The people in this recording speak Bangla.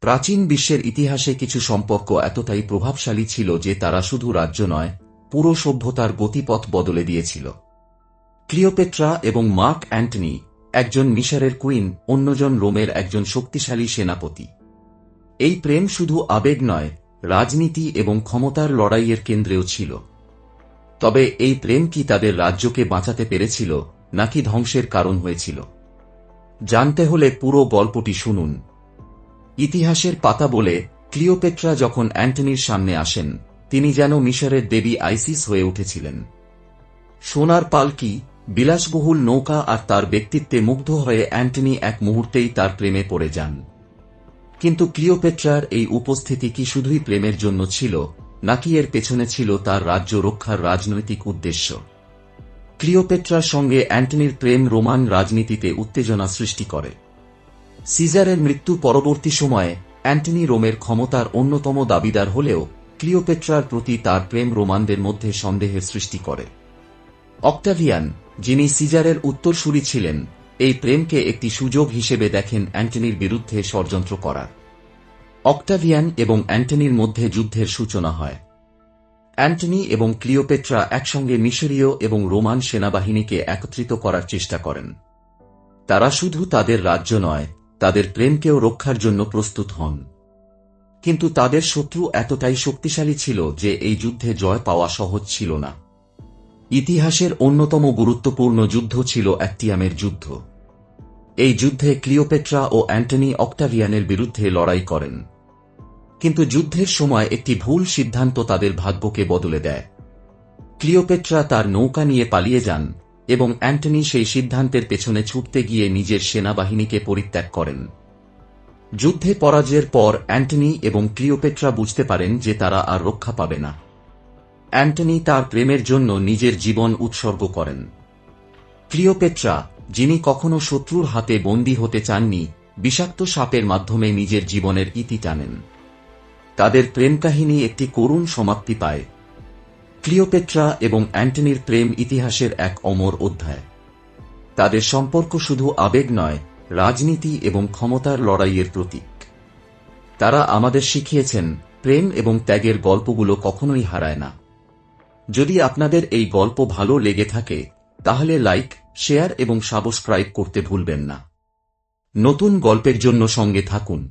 প্রাচীন বিশ্বের ইতিহাসে কিছু সম্পর্ক এতটাই প্রভাবশালী ছিল যে তারা শুধু রাজ্য নয়, পুরো সভ্যতার গতিপথ বদলে দিয়েছিল। ক্লিওপেট্রা এবং মার্ক অ্যান্টনি একজন মিশরের কুইন, অন্যজন রোমের একজন শক্তিশালী সেনাপতি। এই প্রেম শুধু আবেগ নয়, রাজনীতি এবং ক্ষমতার লড়াইয়ের কেন্দ্রেও ছিল। তবে এই প্রেম কি তাদের রাজ্যকে বাঁচাতে পেরেছিল, নাকি ধ্বংসের কারণ হয়েছিল? জানতে হলে পুরো গল্পটি শুনুন। ইতিহাসের পাতা বলে ক্লিওপেট্রা যখন অ্যান্টনির সামনে আসেন, তিনি যেন মিশরের দেবী আইসিস হয়ে উঠেছিলেন। সোনার পালকি, বিলাসবহুল নৌকা আর তার ব্যক্তিত্বে মুগ্ধ হয়ে অ্যান্টনি এক মুহূর্তেই তার প্রেমে পড়ে যান। কিন্তু ক্লিওপেট্রার এই উপস্থিতি কি শুধুই প্রেমের জন্য ছিল, নাকি এর পেছনে ছিল তার রাজ্য রক্ষার রাজনৈতিক উদ্দেশ্য? ক্লিওপেট্রার সঙ্গে অ্যান্টনির প্রেম রোমান রাজনীতিতে উত্তেজনা সৃষ্টি করে। সিজারের মৃত্যু পরবর্তী সময়ে অ্যান্টনি রোমের ক্ষমতার অন্যতম দাবিদার হলেও ক্লিওপেট্রার প্রতি তার প্রেম রোমানদের মধ্যে সন্দেহের সৃষ্টি করে। অক্টাভিয়ান, যিনি সিজারের উত্তরসূরি ছিলেন, এই প্রেমকে একটি সুযোগ হিসেবে দেখেন অ্যান্টনির বিরুদ্ধে ষড়যন্ত্র করার। অক্টাভিয়ান এবং অ্যান্টনির মধ্যে যুদ্ধের সূচনা হয়। অ্যান্টনি এবং ক্লিওপেট্রা একসঙ্গে মিশরীয় এবং রোমান সেনাবাহিনীকে একত্রিত করার চেষ্টা করেন। তারা শুধু তাদের রাজ্য নয় তাদের প্রেমকেও রক্ষার জন্য প্রস্তুত হন। কিন্তু তাদের শত্রু এতটাই শক্তিশালী ছিল যে এই যুদ্ধে জয় পাওয়া সহজ ছিল না। ইতিহাসের অন্যতম গুরুত্বপূর্ণ যুদ্ধ ছিল অ্যাক্টিয়ামের যুদ্ধ। এই যুদ্ধে ক্লিওপেট্রা ও অ্যান্টনি অক্টাভিয়ানের বিরুদ্ধে লড়াই করেন। কিন্তু যুদ্ধের সময় একটি ভুল সিদ্ধান্ত তাদের ভাগ্যকে বদলে দেয়। ক্লিওপেট্রা তার নৌকা নিয়ে পালিয়ে যান এবং অ্যান্টনি সেই সিদ্ধান্তের পেছনে ছুটতে গিয়ে নিজের সেনাবাহিনীকে পরিত্যাগ করেন। যুদ্ধে পরাজয়ের পর অ্যান্টনি এবং ক্লিওপেট্রা বুঝতে পারেন যে তারা আর রক্ষা পাবে না। অ্যান্টনি তার প্রেমের জন্য নিজের জীবন উৎসর্গ করেন। ক্লিওপেট্রা, যিনি কখনো শত্রুর হাতে বন্দী হতে চাননি, বিষাক্ত সাপের মাধ্যমে নিজের জীবনের ইতি টানেন। তাদের প্রেম কাহিনী একটি করুণ সমাপ্তি পায়। ক্লিওপেট্রা এবং অ্যান্টনির প্রেম ইতিহাসের এক অমর অধ্যায়। তাদের সম্পর্ক শুধু আবেগ নয়, রাজনীতি এবং ক্ষমতার লড়াইয়ের প্রতীক। তারা আমাদের শিখিয়েছেন, প্রেম এবং ত্যাগের গল্পগুলো কখনোই হারায় না। যদি আপনাদের এই গল্প ভালো লেগে থাকে, তাহলে লাইক, শেয়ার এবং সাবস্ক্রাইব করতে ভুলবেন না। নতুন গল্পের জন্য সঙ্গে থাকুন।